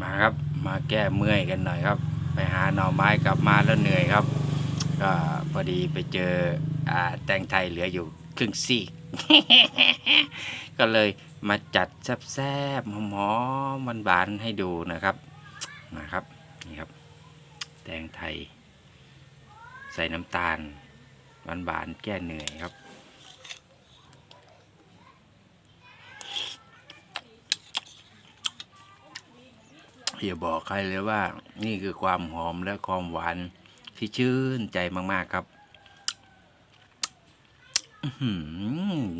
มาครับมาแก้เมื่อยกันหน่อยครับ ไปหาหน่อไม้กลับมาแล้วเหนื่อยครับ ก็พอดีไปเจออ่าแตงไทยเหลืออยู่ครึ่งซีกก็เลยมาจัดแซ่บๆหอมๆหวานๆให้ดูนะครับนะครับนี่ครับ แตงไทย ใส่น้ำตาลหวานๆแก้เหนื่อยครับ อย่าบอกใครเลยว่า นี่คือความหอมและความหวานที่ชื่นใจมาก ๆ ครับ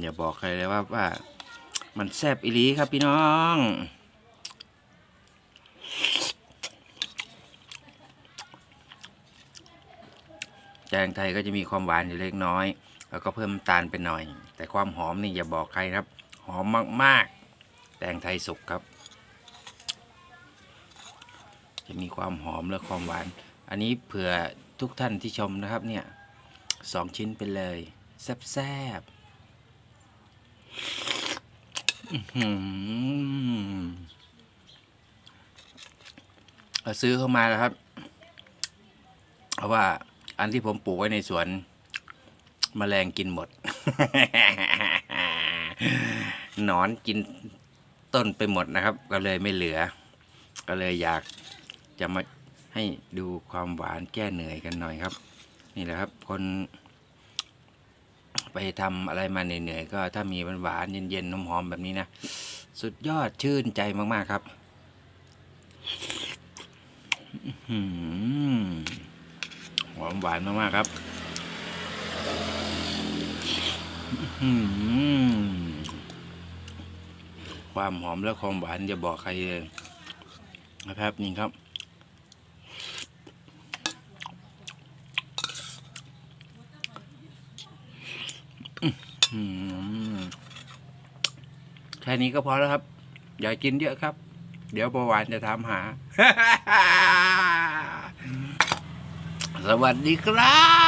อย่าบอกใครเลยว่าว่า มันแซ่บอีหลีครับพี่น้อง แกงไทยก็จะมีความหวานอยู่เล็กน้อย แล้วก็เพิ่มตาลไปหน่อย แต่ความหอมนี่อย่าบอกใครครับ หอมมาก ๆ แตงไทยสุกครับ จะมีความหอมและความหวาน อันนี้เผื่อทุกท่านที่ชมนะครับเนี่ยสองชิ้นไปเลย แซ่บๆซื้อเข้ามาแล้วครับ เพราะว่าอันที่ผมปลูกไว้ในสวนมแมลงกินหมด หนอนกินต้นไปหมดนะครับ ก็เลยไม่เหลือ ก็เลยอยาก จะมาให้ดูความหวานแก้เหนื่อยกันหน่อยครับ นี่แหละครับ คน ไปทำอะไรมาเหนื่อยๆก็ถ้ามีหวานเย็นๆหอมๆแบบนี้นะสุดยอดชื่นใจมากๆครับหอมหวานมากๆครับความหอมและความหวานจะบอกใครเลยนะครับนี่ครับ แค่นี้ก็พอแล้วครับ อย่ากินเยอะครับ เดี๋ยวประวานจะถามหา สวัสดีครับ